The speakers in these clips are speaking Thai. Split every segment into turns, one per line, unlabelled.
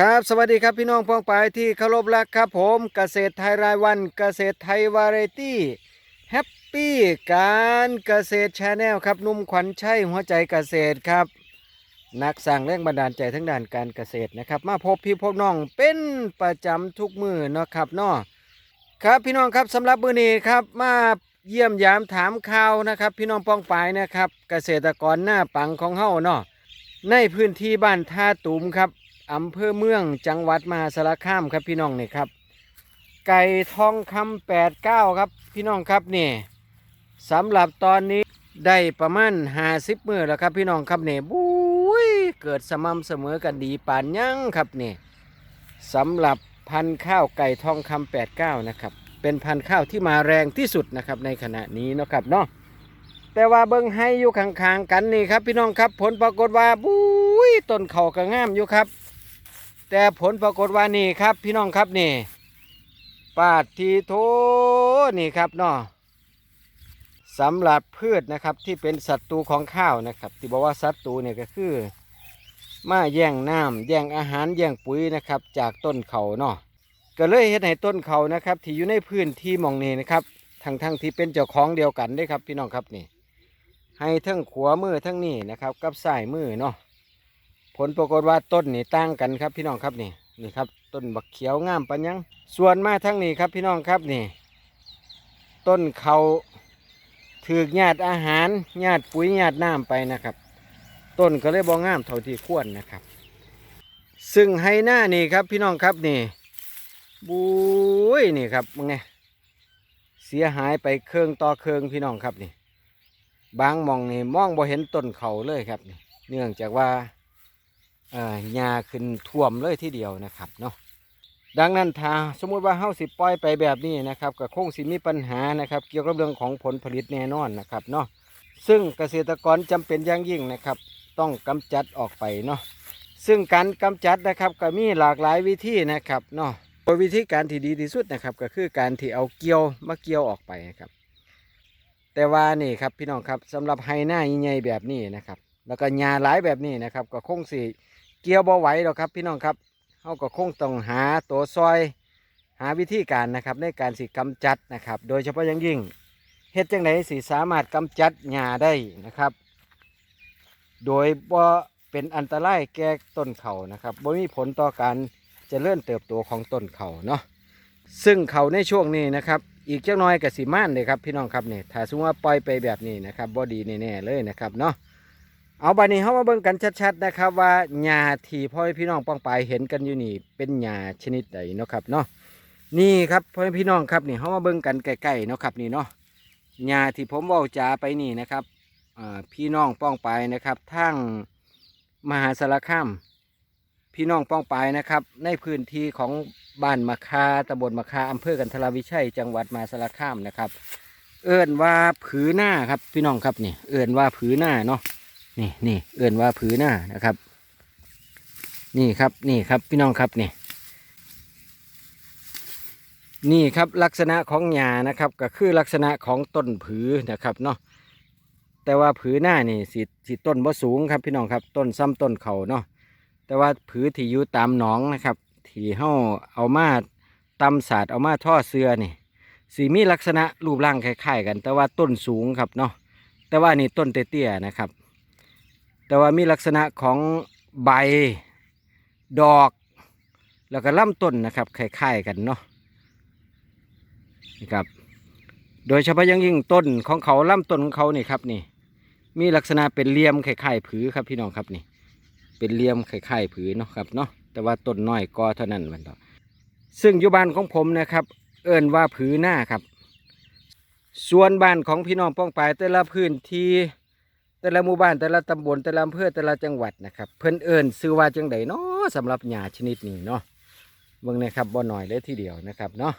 ครับสวัสดีครับพี่น้องพ้องปายที่เคารพรักครับผมเกษตรไทยรายวันเกษตรไทยวาไรตี้แฮปปี้การเกษตรชาแนลครับนุ่มขวัญชัยหัวใจเกษตรครับ นักสร้างแรงบันดาลใจทั้งด้านการเกษตรนะครับ มาพบพี่พบน้องเป็นประจำทุกมือเนาะครับเนาะครับพี่น้องครับสำหรับมือนี้ครับมาเยี่ยมยามถามข่าวนะครับ พี่น้องป้องปายนะครับ เกษตรกรหน้าปังของเฮาเนาะในพื้นที่บ้านท่าตูมครับ อำเภอเมืองจังหวัดมหาสารคามครับพี่น้องนี่ครับ ไก่ทองคำแปดเก้าครับพี่น้องครับนี่สำหรับตอนนี้ได้ประมาณห้าสิบมือแล้วครับพี่น้องครับนี่บุ้ยเกิดสม่ำเสมอกันดีปานยังครับนี่สำหรับพันข้าวไก่ทองคำแปดเก้านะครับ เป็นพันข้าวที่มาแรงที่สุดนะครับในขณะนี้นะครับเนาะแต่ว่าเบิ้งให้อยู่ข้างๆกันนี่ครับพี่น้องครับ ผลปรากฏว่าบุ้ยต้นเขาก็งามอยู่ครับ แต่ผลปรากฏว่านี่ครับ พี่น้องครับนี่ปาดทีโทนี่ครับเนาะสำหรับพืชนะครับที่เป็นศัตรูของข้าวนะครับ ที่บอกว่าศัตรูเนี่ยก็คือมาแย่งน้ำแย่งอาหารแย่งปุ๋ยนะครับ จากต้นเขาเนาะก็เลยเห็นให้ต้นเขานะครับ ที่อยู่ในพื้นที่มองนี้นะครับทั้งทั้งๆที่เป็นเจ้าของเดียวกันด้วยครับ พี่น้องครับนี่ ให้ทั้งขวามือทั้งนี่นะครับ กับสายมือเนาะ ผลปรากฏว่าต้นนี่ต่างกันครับพี่น้องครับนี่นี่ครับ ต้นบักเขียวงามปัญญังส่วนมาทั้งนี้ครับพี่น้องครับนี่ ต้นเขาถือหยาดอาหารหยาดปุ๋ยหยาดน้ำไปนะครับ ต้นก็เลยบ่งามเท่าที่ควรนะครับ ซึ่งให้หน้านี่ครับพี่น้องครับนี่บุ้ยนี่ครับมึงไงเสียหายไปเครื่องต่อเครื่องพี่น้องครับนี่ บางมองนี่มองบ่เห็นต้นเขาเลยครับนี่เนื่องจากว่า หญ้าขึ้นท่วมเลยทีเดียวนะครับเนาะดังนั้นถ้าสมมุติว่าเฮาสิปล่อยไปแบบนี้นะครับก็คงสิมีปัญหานะครับ เกี่ยวกับเรื่องของผลผลิตแน่นอนนะครับเนาะซึ่งเกษตรกรจำเป็นอย่างยิ่งนะครับ ต้องกำจัดออกไปเนาะซึ่งการกำจัดนะครับก็มีหลากหลายวิธีนะครับเนาะโดยวิธีการที่ดีที่สุดนะครับก็คือการที่เอาเกี่ยวมาเกี่ยวออกไปนะครับ แต่ว่านี่ครับพี่น้องครับสำหรับไฮหน้าใหญ่แบบนี้นะครับ แล้วก็หญ้าหลายแบบนี้นะครับ ก็คงสิ เกี่ยวบ่ไหวหรอกครับพี่น้องครับเขาก็คงต้องหาตัวซอย หาวิธีการนะครับในการสิกำจัดนะครับ โดยเฉพาะอย่างยิ่งเฮ็ดจังไดสิสามารถกำจัดหญ้าได้นะครับ โดยบ่เป็นอันตรายแก่ต้นเขานะครับบ่มีผลต่อการเจริญเติบโตของต้นเขาเนาะซึ่งเขาในช่วงนี้นะครับ อีกเจักหน้อยกับสีม่านเลยครับพี่น้องครับเนี่ยถ้าสมมติว่าปล่อยไปแบบนี้นะครับบ่ดีแน่ๆเลยนะครับเนาะ เอาบานี้เขามาเบิ่งกันชัดๆนะครับ ว่าหญ้าที่พ่อแม่พี่น้องป้องปายเห็นกันอยู่นี่ เป็นหญ้าชนิดใดเนาะครับเนาะนี่ครับพ่อแม่พี่น้องครับนี่เขามาเบิ่งกันใกล้ๆเนาะครับนี่เนาะหญ้าที่ผมเว้าจาไปนี่นะครับพี่น้องป้องปายนะครับทั้งมหาสารคามพี่น้องป้องปายนะครับ ในพื้นที่ของบ้านมะคาตำบลมะคาอำเภอกันทรวิชัย จังหวัดมหาสารคามนะครับ เอิ้นว่าผือหน้าครับพี่น้องครับนี่เอิ้นว่าผือหน้าเนาะ นี่นี่เอื่นว่าผือหน้านะครับ นี่ครับนี่ครับพี่น้องครับนี่นี่ครับลักษณะของหญ้านะครับ ก็คือลักษณะของต้นผือนะครับเนาะแต่ว่าผือหน้านี่สิสิต้นบ่สูงครับพี่น้องครับต้นซ้ำต้นเขาเนาะแต่ว่าผือที่อยู่ตามหนองนะครับที่เฮาเอามาตำศาสตร์เอามาท่อเสือนี่สีมีลักษณะรูปร่างคล้ายๆกัน แต่ว่าต้นสูงครับเนาะแต่ว่านี่ต้นเตี้ยๆนะครับ แต่ว่ามีลักษณะของใบดอก แล้วก็ลำต้นนะครับคล้ายๆกันเนาะนี่ครับโดยเฉพาะยังยิ่งต้นของเขาลำต้นของเขานี่ครับนี่ มีลักษณะเป็นเหลี่ยมคล้ายๆผือครับพี่น้องครับนี่ เป็นเหลี่ยมคล้ายๆผือเนาะครับเนาะแต่ว่าต้นน้อยกอเท่านั้นมันต่อซึ่งอยู่บ้านของผมนะครับ เอิ้นว่าผือหน้าครับ ส่วนบ้านของพี่น้องป้องปายแต่ละพื้นที่ แต่ละหมู่บ้านแต่ละตำบลแต่ละอำเภอแต่ละจังหวัดนะครับ เพิ่นเอิญซื้อว่าจังใดเนาะสำหรับหญ้าชนิดนี้เนาะเบิ่งนะครับบ่หน่อยเลยทีเดียวนะครับเนาะ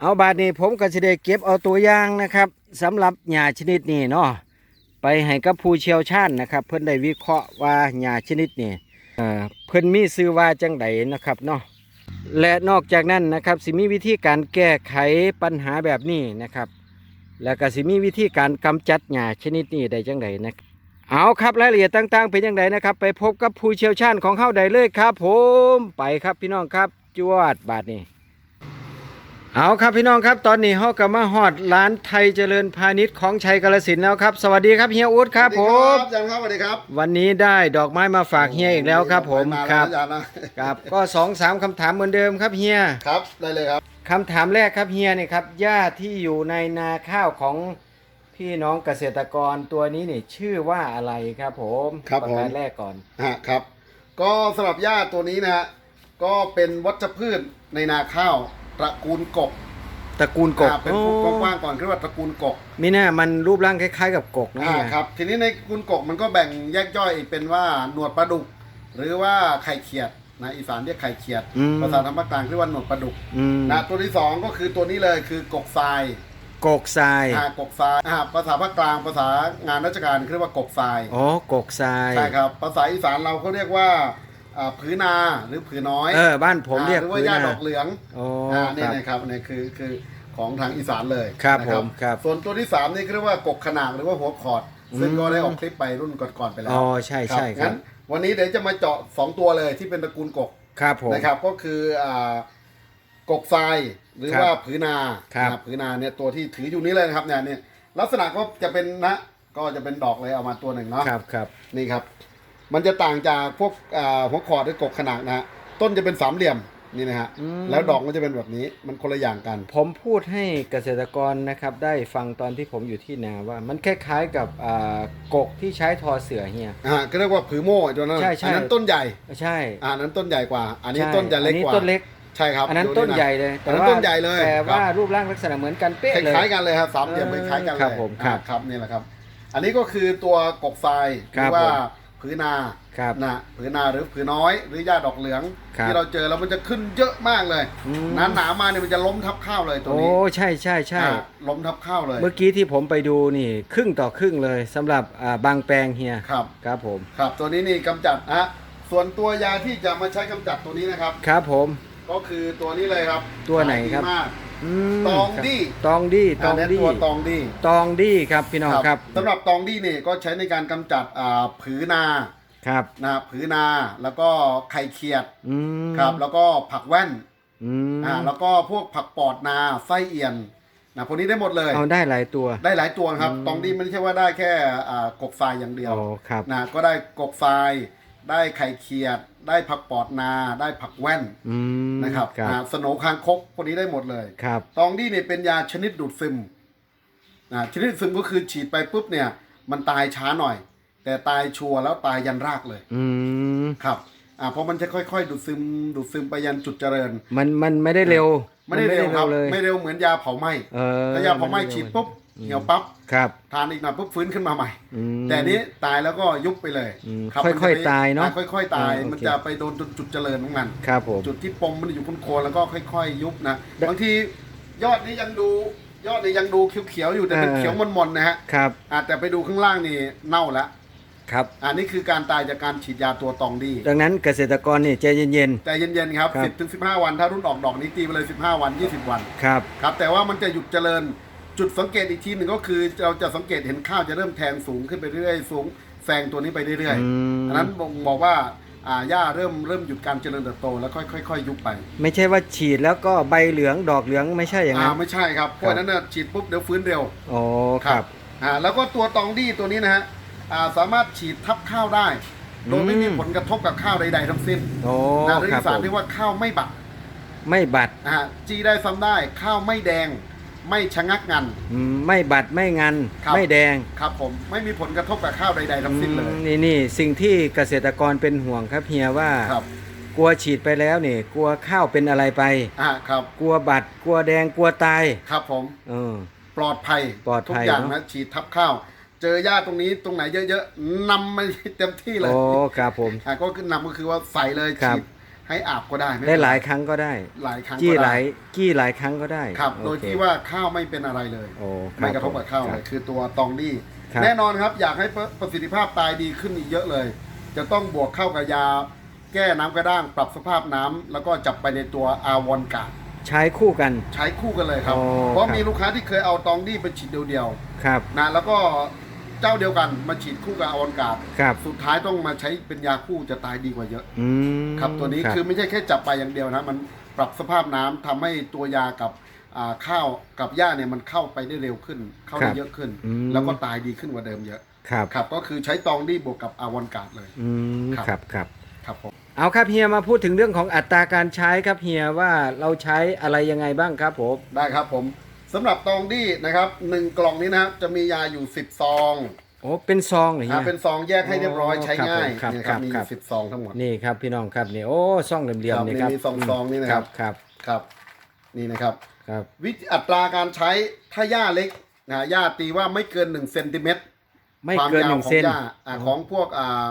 เอาบาดนี้ผมก็จะได้เก็บเอาตัวอย่างนะครับสำหรับหญ้าชนิดนี้เนาะไปให้กับผู้เชี่ยวชาญนะครับ เพิ่นได้วิเคราะห์ว่าหญ้าชนิดนี้เอ่อเพิ่นมีซื้อว่าจังใดนะครับเนาะและนอกจากนั้นนะครับสิมีวิธีการแก้ไขปัญหาแบบนี้นะครับ แล้วก็สิมีวิธีการกำจัดหญ้าชนิดนี้ได้จังไดนะเอาครับรายละเอียดต่าง ๆ เป็นอย่างไรนะครับ ไปพบกับผู้เชี่ยวชาญของเข้าได้เลยครับ ผมไปครับพี่น้องครับจวดบาทนี่เอาครับพี่น้องครับตอนนี้เฮาก็มาฮอดร้านไทยเจริญพาณิชย์ของชัยกาลสินธุ์แล้วครับ สวัสดีครับเฮียอู๊ดครับ
ส
ผ
วัส
ม
ดีครับอาจารย์ครับสวัสดีครับ
วันนี้ได้ดอกไม้มาฝากเฮียอีกแล้วครับผม
มา
ค
แล้ว
รับ
อาจารย์นะครับ
ก็สองสามคำถามเหมือนเดิมครับเฮีย
ครับได้เลยครับ
คำถามแรกครับเฮียนี่ครับหญ้าที่อยู่ในนาข้าวของพี่น้องเกษตรกรตัวนี้นี่ชื่อว่าอะไรครับผม
ครับ
ประ
ผม
การแรกก่อน
ฮะครับ ก็สำหรับหญ้าตัวนี้นะฮะก็เป็นวัชพืชในนาข้าวตระกูลกก
ตระกูลกก
อ่าเป็น
โอ้
กว้างๆก่อนคือว่าตระกูลกก
มีหน้ามันรูปร่างคล้าย ๆ กับกกนะ
อ่า
เฮีย
ครับทีนี้ในตระกูลกกมันก็แบ่งแยกย่อยอีกเป็นว่าหนวดปลาดุก หรือว่าไข่เขียด นะอีสานเรียกไข่เขียด
อืม
ภาษาธรรมกลางเรียกว่าหนวดปลาดุก
อืม
นะตัวที่สองก็คือตัวนี้เลยคือกกทราย
กกทราย
อ่ากกทรายอ่าภาษาภาคกลางภาษางานราชการเรียกว่ากกทราย
อ๋อกกทราย
ใช่ครับภาษาอีสานเราเขาเรียกว่าอ่าผือนาหรือผือน้อย
เออบ้านผมเรียก
หรือว่า
พื้น
หญ้า
นา
ดอกเหลือง
อ๋อ
อ่า
ค
นี่
รับ
นะครับนี่คือคือของทางอีสานเลย
ครับ
นะ
ผมครับ
ส่วนตัวที่สามนี่เรียกว่ากกขนางหรือว่าหัวขอด ซึ่งก็ได้ออกคลิปไปรุ่นก่อนๆไปแล้ว
อ๋อใช่ใช่ครับ
งั้น วันนี้เดี๋ยวจะมาเจาะสองตัวเลยที่เป็นตระกูลกก
ครับผม
นะครับ ก็คืออ่ากกทรายหรือ
ครับ
ว่าผือนา
ครับ
นะผือนาเนี่ยตัวที่ถืออยู่นี้เลยนะครับเนี่ยเนี่ยลักษณะก็จะเป็นนะก็จะเป็นดอกเลยเอามาตัวหนึ่งเนาะ
ครับครับ
นี่ครับ มันจะต่างจากพวกอ่าหัวขอดหรือกกขนาดนะฮะต้นจะเป็นสามเหลี่ยม นี่นะฮะแล้วดอกมันจะเป็นแบบนี้มันคนละอย่างกัน
ผมพูดให้เกษตรกรนะครับได้ฟังตอนที่ผมอยู่ที่นาว่า มันคล้ายๆกับอ่ากกที่ใช้ทอเสือเฮีย
อ่าก็เรียกว่าผือโม่ไอ้ตัวนั้น
ใช่ใช่
อันั้นต้นใหญ่
ใช่
อ่าอันนั้นต้นใหญ่กว่า อันนี้
ใช่
ต้นจะเล็ก
อันนี้
กว่า
ต้นเล็ก
ใช่ครับ
อันนั้น
ดู
ต้นะใหญ่เลย
อันนั้น
ว่า
ต้นใหญ่เลย
แต่
ครับ
ว่ารูปร่างลักษณะเหมือนกัน
ค
เป๊ะเลย
ล้ายๆกันเลยครับสามเหลี่ยม
เออ
คล้ายๆกันเลย
ครับผมครับ
อ่าครับนี่แหละครับ อันนี้ก็คือตัวกกทรายห
ครั
รื
บ
อว่า
ผม
ผือนา
ครับ
นะผือนาหรือผือน้อยหรือหญ้าดอกเหลือง
ครับ
ที่เราเจอแล้วมันจะขึ้นเยอะมากเลย
อืม
หนาๆมาเนี่ยมันจะล้มทับข้าวเลยตัว
โอ้
นี้
ใช่ใช่ใช่
อ่าล้มทับข้าวเลย
เมื่อกี้ที่ผมไปดูนี่ ครึ่งต่อครึ่งเลยสำหรับอ่าบางแปลงเฮีย
ครับ
ครับผม
ครับตัวนี้นี่กำจัดนะส่วนตัวยาที่จะมาใช้กำจัดตัวนี้นะครับ
ครับผม
ก็คือตัวนี้เลยครับ
ตัวไหนครับ
ขายดีมาก
อื ม
ตอง
ครับ
ดี้
ตองดี้ต
อั
อนง
นี้
ดี้
ตัวตองดี้
ตองดี้ครับพี่น้องครับ
สำหรับตองดี้นี่ก็ใช้ในการกำจัดอ่าผือนา
ครับ
นะผือนาแล้วก็ไข่เขียด
อืม
ครับ แล้วก็ผักแว่น
อืม
อ่าแล้วก็พวกผักปอดนาไส้เอียนนะพวกนี้ได้หมดเลย
เอาได้หลายตัว
ได้หลายตัวครับ
อืม
ตองดี้ไม่ใช่ว่าได้แค่อ่ากกทรายอย่างเดียว
โอ้ครับ
นะก็ได้กกทราย ได้ไข่เขียด ได้ผักปอดนา ได้ผักแว่น
อืม
นะครับ
ครับ
อ่าสโหนคางคกพวกนี้ได้หมดเลย
ครับ
ตองดี้เนี่ยเป็นยาชนิดดูดซึมอ่าชนิดดูดซึมก็คือฉีดไปปุ๊บเนี่ย มันตายช้าหน่อย แต่ตายชัวร์แล้วตายยันรากเลย
อืม
ครับอ่าเพราะมันจะค่อยๆ ดูดซึมดูดซึมไปยันจุดเจริญ
มันมันไม่ได้เร็ว
ไม่ได้เร็วครับ
เลย
ไม่เร็วเหมือนยาเผาไหม้
เออ
ถ้ายาเผาไหม้ฉีดปุ๊บ เหี่ยวปั๊บ
ครับ
ทานอีกหน่อยปุ๊บฟื้นขึ้นมาใหม่
อืม
แต่นี้ตายแล้วก็ยุบไปเลย
อืม
รับ
ค่อยๆ
มันจะไป
ตายเนอะ
อ่ค่อย ๆ ตาย
เออโอเค
มันจะไปโดนจุดจุดเจริญของมัน
ครับผม
จุดที่ปมมันอยู่บนโคนแล้วก็ค่อย ๆ ยุบนะบางทียอดนี้ยังดูยอดนี้ยังดูเขียวๆอยู่แต่เป็น
เออ
เขียวมนๆนะฮะ
ครับ
อ่าแต่ไปดูข้างล่างนี่เน่าแล้ว
ครับ
อันนี้คือการตายจากการฉีดยาตัวตองดี
ดังนั้นเกษตรกรนี่ใจเย็น
ใจเย็นๆครับ
ครับ
10ถึง15 วันถ้ารุ่นออกดอกนี้ตีไปเลย 15 วัน 20 วัน
ๆ ครับ
ครับ แต่ว่ามันจะหยุดเจริญ จุดสังเกตอีกทีหนึ่งก็คือเราจะสังเกตเห็นข้าวจะเริ่มแทงสูงขึ้นไปเรื่อยๆสูงแซงตัวนี้ไปเรื่อย
อืม
ๆอันนั้นบ่งบอกว่าอ่าหญ้าเริ่มเริ่มหยุดการเจริญเติบโตแล้วค่อยๆค่อยๆยุบไป
ไม่ใช่ว่าฉีดแล้วก็ใบเหลืองดอกเหลืองไม่ใช่อย่าง
อ่า
นั้น
ไม่ใช่ครับเพราะฉะนั้นน่ะฉีดปุ๊บเดี๋ยวฟื้นเร็ว
โอ้ครับ
อ่าแล้วก็ตัวตองดี้ตัวนี้นะฮะอ่าสามารถฉีดทับข้าวได้โดยไม่มีผลกระทบกับข้าวใดๆทั้งสิ้น
โอ้
นะหรือ
ครั
อี
บ
สาน
ผม
เรียกว่าข้าวไม่บัด
ไม่บัด
อ่าจีได้ซ้ำได้ข้าวไม่แดง ไม่ชะงักงัน
อืมไม่บัดไม่งัน
ครับ
ไม่แดง
ครับผมไม่มีผลกระทบกับข้าวใดๆทั้งสิ้นเลย
อืมนี่นี่สิ่งที่เกษตรกรเป็นห่วงครับเฮียว่า
ครับ
กลัวฉีดไปแล้วนี่ กลัวข้าวเป็นอะไรไป
อ่าครับ
กลัวบัดกลัวแดงกลัวตาย
ครับผม
เออ
ปลอดภัย
ปลอดภัย
ทุกอย่าง
เนอะ
นะฉีดทับข้าว เจอหญ้าตรงนี้ตรงไหนเยอะๆนำมาเต็มที่เลย
โอ้ครับผม
อ่าก็คือนำก็คือว่าใส่เลย
ครับ
ฉีด ให้อาบก็ได้ม่
ได้
เป็นร
หลายครั้งก็ได้
หลายครั้ง
จี้
ก็
ห
ได้
ลายกี้หลายครั้งก็ได้
ครับ
โอ
โดย
เค
ที่ว่าข้าวไม่เป็นอะไรเลย
โอ้ค
ไม่กระทบกับข้าว
ค
เล
รั
ยคือตัวตองดี้
ครับ
แน่นอนครับอยากให้ประสิทธิภาพตายดีขึ้นอีกเยอะเลย จะต้องบวกเข้ากับยา แก้น้ำกระด้างปรับสภาพน้ำแล้วก็จับไปในตัวอาวอนกาด
ใช้คู่กัน
ใช้คู่กันเลยครับ
โอ้
เพราะ
ครับ
มีลูกค้าที่เคยเอาตองดี้ไปฉีดเดียว
ครับ
ๆนะแล้วก็ เจ้าเดียวกันมาฉีดคู่กับอวอนการ์ด
ครับ
สุดท้ายต้องมาใช้เป็นยาคู่จะตายดีกว่าเยอะ
อืม
ครับตัวนี้
รับ
คือไม่ใช่แค่จับไปอย่างเดียวนะมันปรับสภาพน้ำทำให้ตัวยากับอ่าข้าวกับหญ้าเนี่ยมันเข้าไปได้เร็วขึ้น เข้าได้เยอะขึ้นแล้วก็ตายดีขึ้นกว่าเดิมเยอะ
ครับ
ครับก็คือใช้ตองดีบวกกับอาวอนการ์ดเลย
อืม
ครับ
ครับครับ
ครับผม
เอาครับเฮียมาพูดถึงเรื่องของอัตราการใช้ครับเฮียว่าเราใช้อะไรยังไงบ้างครับผม
ได้ครับผม สำหรับตองดีนะครับหนึ่งกล่องนี้นะครับจะมียาอยู่10ซอง
โอ้เป็นซองเหรอเฮี
อ่ายเป็นซองแยกให้เรียบร้อย
โอ้
ใช้ง่าย
ครับผม
เนี่ย
ครับ
มี
ครับ
สิบซองทั้งหมด
นี่ครับพี่น้องครับนี่โอ้ซองเหลี่ยม
ครับ
ๆนี่ครับ
มีซองๆนี่นะครับ
ครับ
ครับ นี่นะครับ
ครับ
วิธีอัตราการใช้ถ้าหญ้าเล็กนะหญ้าตีว่าไม่เกิน1เซนติเมตร
ไม่
ความ
เกิน
ยา
ห
ว
นึ่ง
ของ
เซน
หญ้าอ่าของพวกอ่า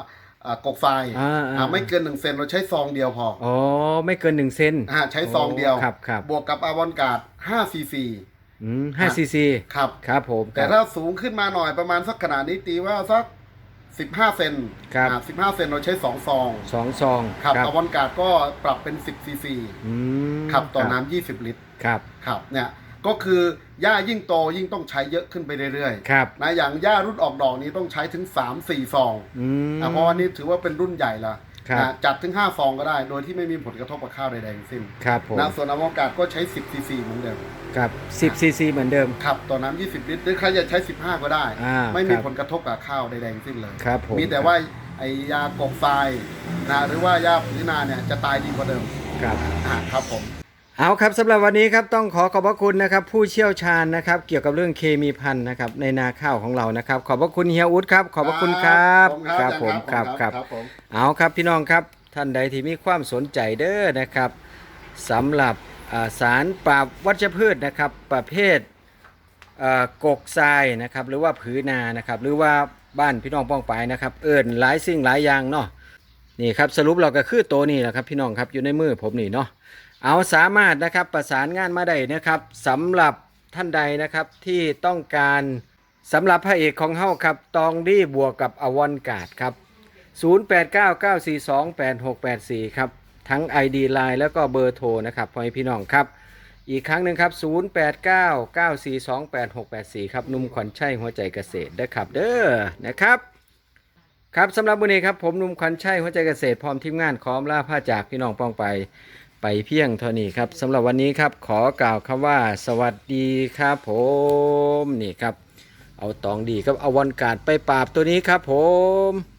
อ่ากกทราย
อ่าอ่า
อ่าไม่เกิน1เซนเราใช้ซองเดียวพอ
อ๋อไม่เกินหนึ่งเซน
อ่าใช้ซองเดียว
ครับครับ
บวกกับอาวอนการ์ด5ซีซี
อืมห้าซีซี
ครับ
ครับผม
แต่ถ้าสูงขึ้นมาหน่อยประมาณสักขนาดนี้ตีว่าสัก15เซน
ครับ
อ่า15เซนเราใช้2ซอง
สองซอง
ครับอาวอนการ์ดก็ปรับเป็น10ซีซี
อืม
ครับต่อน้ำ20ลิตร
ครับ
ครับเนี่ยก็คือหญ้ายิ่งโตยิ่งต้องใช้เยอะขึ้นไปเรื่อย
ครับ
ๆนะอย่างหญ้ารุ่นออกดอกนี้ต้องใช้ถึง3 4ซอง
อืม
อะเพราะว่านี่ถือว่าเป็นรุ่นใหญ่ละ
ครับ
นะจัดถึง 5 ซองก็ได้ โดยที่ไม่มีผลกระทบกับข้าวใดๆทั้งสิ้น
ครับผม
นะส่วนอวกาศก็ใช้ 10ซีซีเหมือนเดิม
ครับสิบซีซีเหมือนเดิม
ครับต่อน้ำ20 ลิตรหรือใครจะใช้ 15 ก็ได้
อ่า
ไม่มี
ครับ
ผลกระทบกับข้าวใดๆทั้งสิ้นเลย
ครับผม
มีแต่ว่าไอ้ยากบทรายนะหรือว่ายาผืนนาเนี่ยจะตายดีกว่าเดิม
ครับ
อ่าครับผม
เอาครับสำหรับวันนี้ครับต้องขอขอบพระคุณนะครับผู้เชี่ยวชาญนะครับ เกี่ยวกับเรื่องเคมีพันธุ์นะครับในนาข้าวของเรานะครับ ขอบพระคุณเฮียอุดครับขอบพระคุณครับ
ครับ
ผม
ค
ค
รั
รั
บบค
ค
รั
รั
บบครับผม
เอาครับพี่น้องครับท่านใดที่มีความสนใจเด้อนะครับสำหรับอ่าสารปราบวัชพืชนะครับ ประเภทเอ่อกกทรายนะครับหรือว่าผือนานะครับหรือว่าบ้านพี่น้องป้องไปายนะครับเอิญหลายสิ่งหลายอย่างเนาะนี่ครับสรุปเราก็คือตัวนี้แหละครับพี่น้องครับอยู่ในมือผมนี่เนาะ เอาสามารถนะครับประสานงานมาได้นะครับสำหรับท่านใดนะครับที่ต้องการสำหรับพระเอกของเฮาครับตองดีบวกกับอวอนกาดครับ 0899428684 ครับ ทั้ง ID Line แล้วก็เบอร์โทรนะครับพ่อพี่น้องครับ อีกครั้งหนึ่งครับ 0899428684 ครับนุ่มขวัญชัยหัวใจเกษตรนะครับเด้อนะครับครับสำหรับวันนี้ครับผมนุ่มขวัญชัยหัวใจเกษตรพร้อมทีมงานขอมลาผ้าจากพี่น้องป้องไป ไปเพียงเท่านี้ครับสำหรับวันนี้ครับขอกล่าวคำว่า สวัสดีครับผมนี่ครับ เอาตองดีครับเอาวันการ์ดไปปราบตัวนี้ครับผม